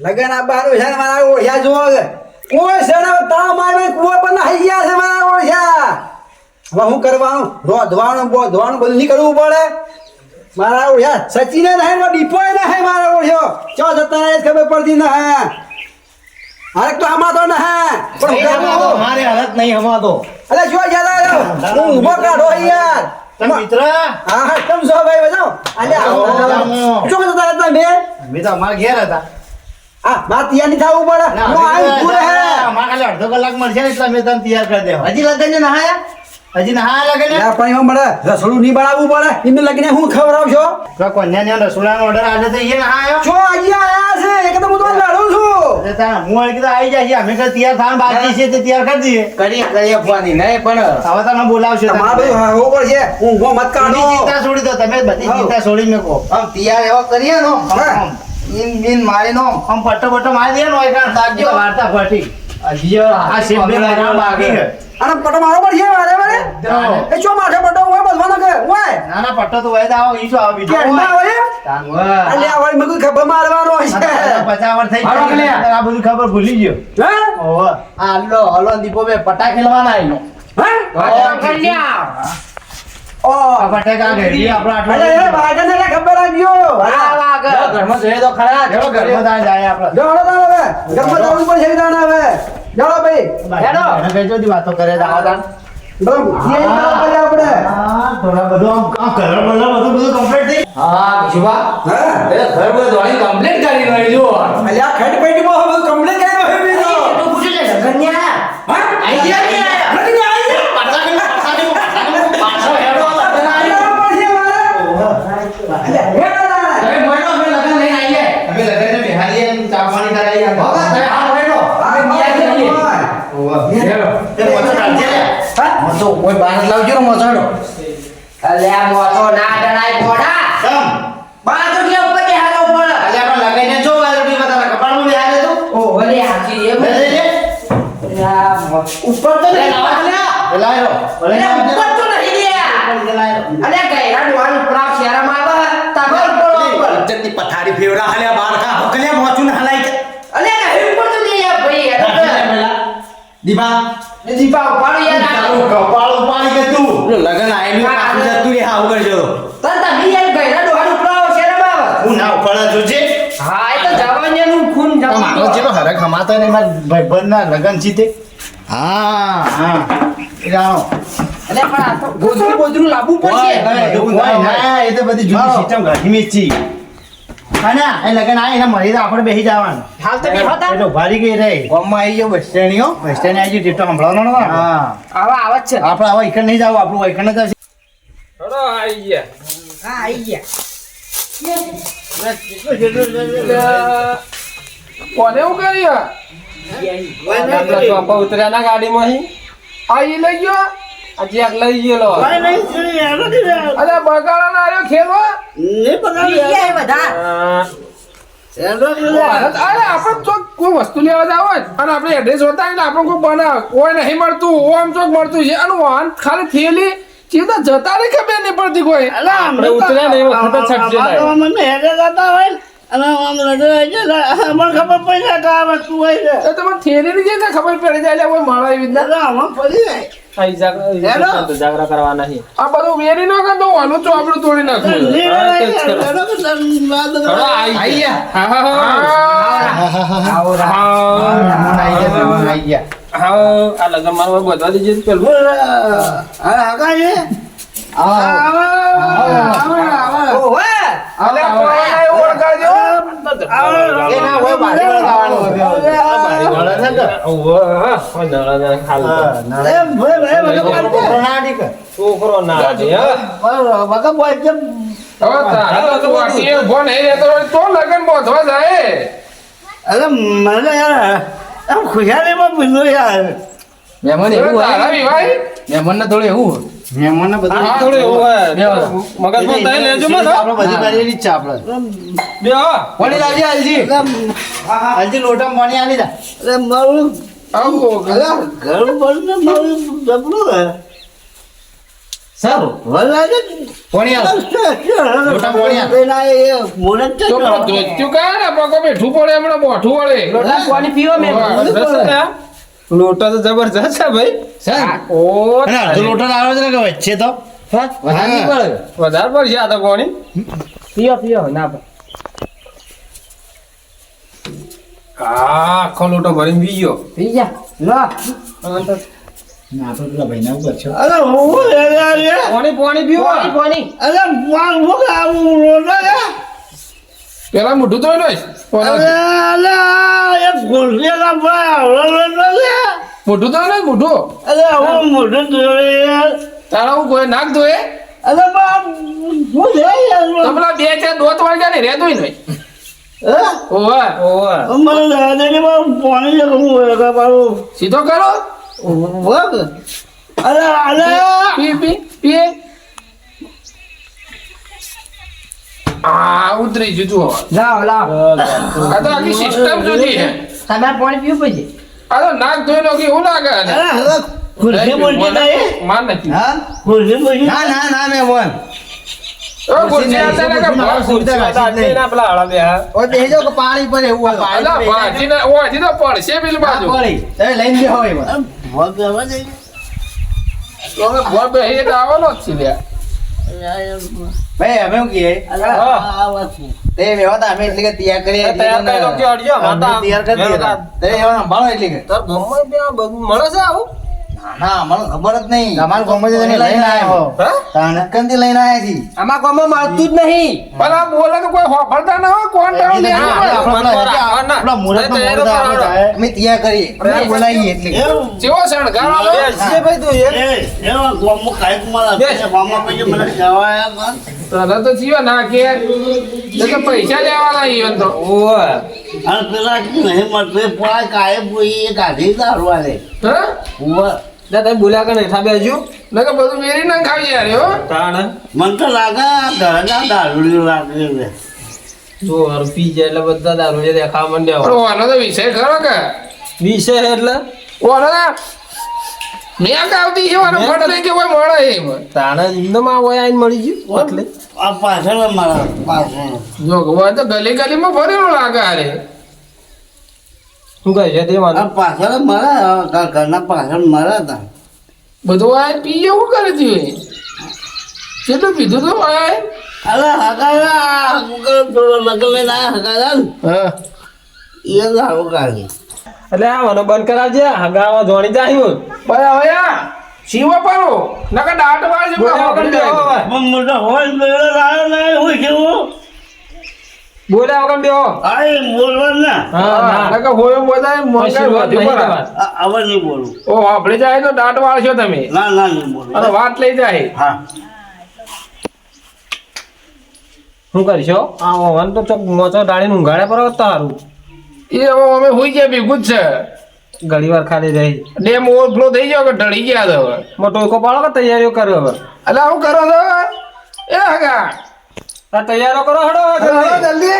લગન આપવાનું છે ને મારા ઓળખ્યા જુઓ કોઈ સડે તા મારે કુવા પર નાહી ગયા છે મારા ઓળખ્યા હવે શું કરવાનું? રોધવાનું બોધવાનું બધું નહીં કરવું પડે. મારા ઓળખ્યા સચિને નહીં મારો ડીપો નહીં મારા ઓળખ્યો ચો જતા એ ખબર પડતી ન હે અરે તો આમાં તો ના હે પણ મારે હાલત નહીં હમાતો અરે જો યાર હું ઊભો કાઢો યાર. તમે મિત્ર? હા હા તમ જો ભાઈ બજાવ અલ્યા જો જતા હતા બે. મેં તો અમારા ઘેર હતા. આ માર તૈયાર નહીં થવું પડે. હું આવી પૂરે હે અમારે ખાલી અડધો કલાક મળશે એટલે મેં તને તૈયાર કરી દેવા. હજી લગન ને નહાયા? હજી નહાયા લાગે પણ એમાં મળે રસોડું નહીં બનાવવું પડે. એમને લગીને હું રસોડાનો ઓર્ડર આજે તો એ નહાયો જો હજી આયા છે. હું લડું છું. એટલે હું વળી કીધું આવી જાય અમે કઈ તૈયાર થવાનું બાકી છે તે તૈયાર કરી દઈએ. કરીએ કરીએ ફોની નહીં પણ હવે તમે બોલાવશો તમારે હોવું પડશે. હું મત કાઢો. ચિંતા છોડી દો તમે બધી. ચિંતા છોડી મેકો. આમ તૈયાર એવા કરીએ નો. હા. ઈન મારી નો હમ પટ્ટો પટ્ટો મારી દે નો હોય કારણ વાર્તા ફટી. અજીયો આ શેપ બે મારા બાગે અરે પટ્ટો મારો મારો છે મારે મારે. એ ચો માથે પટ્ટો હોય બધવાનો કે? ઓય ના ના પટ્ટો તો હોય તો આવો ઈ શું આવો બીજો કે ના હોય? હોય અલે આ વળી મગજ ખબર મારવાનો છે. પચાસ વર્ષ થઈ ગયા. આ બધું ખબર ભૂલી ગયો. હે? ઓહો. હાલો હલો દીપો બે પટા ખેલવાના આઈનો હે? ઓ વાતો કરે છે આવા તાણ. બરાબર. ધ્યાન રાખવું પડે આપણે હા, થોડા બધું આમ આમ ઘર બધું બધું બધું complete થઈ હા શિવા હા એ ઘર બધું ધોળી કમ્પ્લીટ કરી રહી જો અલ્યા ખડ પેટીમાં હવે બધું કમ્પ્લીટ કરી દો હે બીજો તો પૂછે છે લગન ને આયા હા આઈ ગયા કે આયા? નથી આવી પાછા કેમ પાછા કેમ પાછો હેડો લગન આયા. અલ્યા હેડા તાણ. તમે મોડો અમે લગન લઈને આઈએ અમે લગનને બિહારીએ ને ચા પાણી કરાવી આમ. હોગા તમે હાલ મોડો અમે બિયા કરીએ ઓહો. હેડો તે મોટો રાખજે લે. મોટો કોઈ બહાર જ અલે આ મોટો ના ડરાય પોડા સમ બાજુ કે ઉપર કે હાલો પડ અલે આપણે લગાઈને જો વાલડી બતાવે. કપાળમાં બિહારે તો. ઓ ઓલે હાચી એ ભલે. લે. ઉપર તો નહીં લાયો. ના ઉપર તો નહીં લે. અલે ગયરા ડોહાનું પ્રાપ શેરામાં આવે તાબે ઉપર ઉપર. જતી પથારી ફેવડા હાલે બાર કા હકલ્યા મોચું ના હલાઈ કે. અલ્યા નહીં ઉપર તો નહીં યાર ભાઈ. દીપા. દીપા ઉપાડો યાર તારું કપાળ ઉપાડી કે તું. લગન આયેલું પાછું જતું રે હા ઉગર જો તન તમે યાર ગયરા ડોહાનું છે રે બાબા હું ના ઉપાડા જોજે. હા એ તો જવાનિયાનું ખૂન આ મારો જવાનું જેનો હરક હમાતા ને મારા ભાઈબંધના લગન છે તે. હા હા એ જાણો. પણ આ તો ગોદરું ગોદરું લાવવું પડશે ના, એ તો બધી જુદી સિસ્ટમ જ છે. હા એ લગન આવે એને મળી તો આપણે બેસી જવાનું. હાલ તો બેહો તા. તો ભારી ગઈ રે ગામમાં આવી ગયો બસ સ્ટેન્ડ હો બસ સ્ટેન્ડ આવી ગયું ટીટો સંભળાવવાનો ને હા. આવા આવા છે. આપણે આવા એકણ નહીં જાવ આપણું એકણ જ હા ગયા. કોને એવું કર્યું? ચોપા ઉતર્યા ના ગાડીમાં આ ઈ લઈ ગયો? જેક લઈ ગયેલો. અરે બગાડો ના આવ્યો ખેલો અરે આપણે ચોક કોઈ વસ્તુ લેવા જાવ હોય અને આપણે એડ્રેસ બતાવીએ ને આપણે કોઈ બનાવ કોઈ નહીં મળતું. ઓમ ચોક મળતું છે. અને વાહન ખાલી થયેલી ચીતા જતા નહીં ખબર નહીં પડતી કોઈ? આપણે ઉતર્યા નહીં વખત જ છટકી જાય. એ તમે થયેલી છે ને ખબર પડી જાય એટલે કોઈ મળે એવી રીતના. પડી જાગરા જાગરા કરવા નહીં આ બધું વેરી નો કરતો આનું ચોપડું તોડી. હા, આ લગન દીજે પેલું. ઓળખાજો. છોકરો ના નીકળે. છોકરો ના દે, હા. હવે તારે તો તું આટલી ઊભો નહીં રહેતો હોય તો લગન બાંધવા જાય. મહેમાન એવું મહેમાન ને થોડું એવું હોય. મહેમાનને બધું થોડું એવું હોય. મગજમાં તઈ લેજો મત, હો. આપણે બધી કરેલી જ આપણે. બે, પાણી લાવજે હાલજી. હજી લોટામાં પાણી આલી દા. આવું, સારું. પોણી આલ. મોટા પોણી આલ. તો પણ ધોત્યું કાં ને પગો બેઠું પડે હમણાં મોઢું વળે. લોટા પાણી પીવો મેં. ને લોટા તો જબરજસ્ત છે ભાઈ. ઓ અડધો લોટો છે કે વચ્ચે તો? વધારે પડે. વધારે પડશે આ તો કોણી ના. હા આખો લોટો ભરીને પી ગયો. પી જા લો. ના આપણે પેલા ભાઈના ઉપર છો પાણી પાણી પીવો પાણી પાણી. પેલા મોઢું ધોઈ લઈશ મોઢું ધોઈ લઈશ મોઢું? તારા હું કોઈ નાક ધોએ હમણાં બે ચાર દોત વાગ્યા ને રહેતો નહીં. ઓવા. ઓવે સીધો કરો. પી પી પીએ આ ઉતરી ગયું લાવ લાવ. આ તો આખી સિસ્ટમ જુદી છે. તમારે પાણી પીવું પડશે? તો નાક ધોઈ નો લાગે ને માર નથી. હા? ના ના ના મેં બોલ. ઓ ખુરશી આતા ને કે ભાગ ખુરશી આતા. આટલી ના પેલા હળા બે કે પાણી પડે એવું આ અલા, પાણી ભાજીને ઓયથી તો પડશે પેલી બાજુ? પડી. તમે લઈને તો અમે ભોર તો આવવાનો જ છે લ્યા. ભાઈ અમે શું કહીએ? તે વ્યવહાર અમે એટલે કે તૈયાર કરીએ તૈયાર કરી દો કે અડજો, તૈયાર કરી દઈએ. તે સંભાળો એટલે કે. તાર મળે છે આવું? ના મને ખબર જ નહીં. તમારા ગામમાં તમે લઈને આવ્યા હો. હા? લઈને આવ્યા કોમાં મળતું જ નહીં. પણ આ બોલે તો કોઈ હોભળતા ના હોય કોણ ભાઈ તું તો જીવો ના કે? તો કે પૈસા લેવાના ઈ એમ તો. ઓવે. હા લે તમે બોલ્યા કે નહીં થાબે હજુ. નકર બધું મેરી ના ખાવી યાર હો. તાણ. મન તો લાગે ઘરના દારૂડિયું લાગે જો હારું પી જાય એટલે બધા દારૂ જે દેખાવા માંડ્યા પણ ઓનો તો વિષય ખરો કે? વિષય એટલે? ઓનો મેં આવતી છે ઓનો ફટ લઈ કે કોઈ મળે એમ. તાણે ઇન્દમ આ હોય આઈને મળી ગયું એટલે. આ પાછળ મારા પાછળ. જો ગવા તો ગલી ગલીમાં ભરેલું લાગે અરે શું કહે છે આ દેવાનું પાછળ મારા ઘરના પાછળ મારા હતા. બધું આ પી એવું કરે છે? કેટલું પીધું તો ભાઈ અરે હકારા થોડો હકારા ને, હા. એ સારું કાઢી એટલે આ મને બંધ કરાવજે હગાવા જોણી જાય ભાઈ હવે આ શિવો પરો નકર દાટ વાળ મોટો હોય એ હોય કેવું? બોલ્યા વગર બેહો આ બોલવા ના. હા ના હોય બધા કશું વાત મંગાઈ નહીં વધ્યું વાત. આ- આવા નહીં બોલું. ઓ આપણે જાય તો દાટ વાળ તમે. ના ના નહીં બોલું. અને વાત લઈ જાય. હા. શું કરશો? આ ઓવન તો ચોક મોચો ડાળીને પર તારું. એ હવે અમે હોઈ ગયા ભેગું જ છે. ઘણી વાર ખાલી રહી. ડેમ ઓવરફ્લો થઈ ગયો કે ઢળી ગયા હવે. મોટો પાડો કે તૈયારીઓ કરો હવે? એટલે આવું કરો છો એ હગા. આ તૈયારો કરો હડો જલ્દી.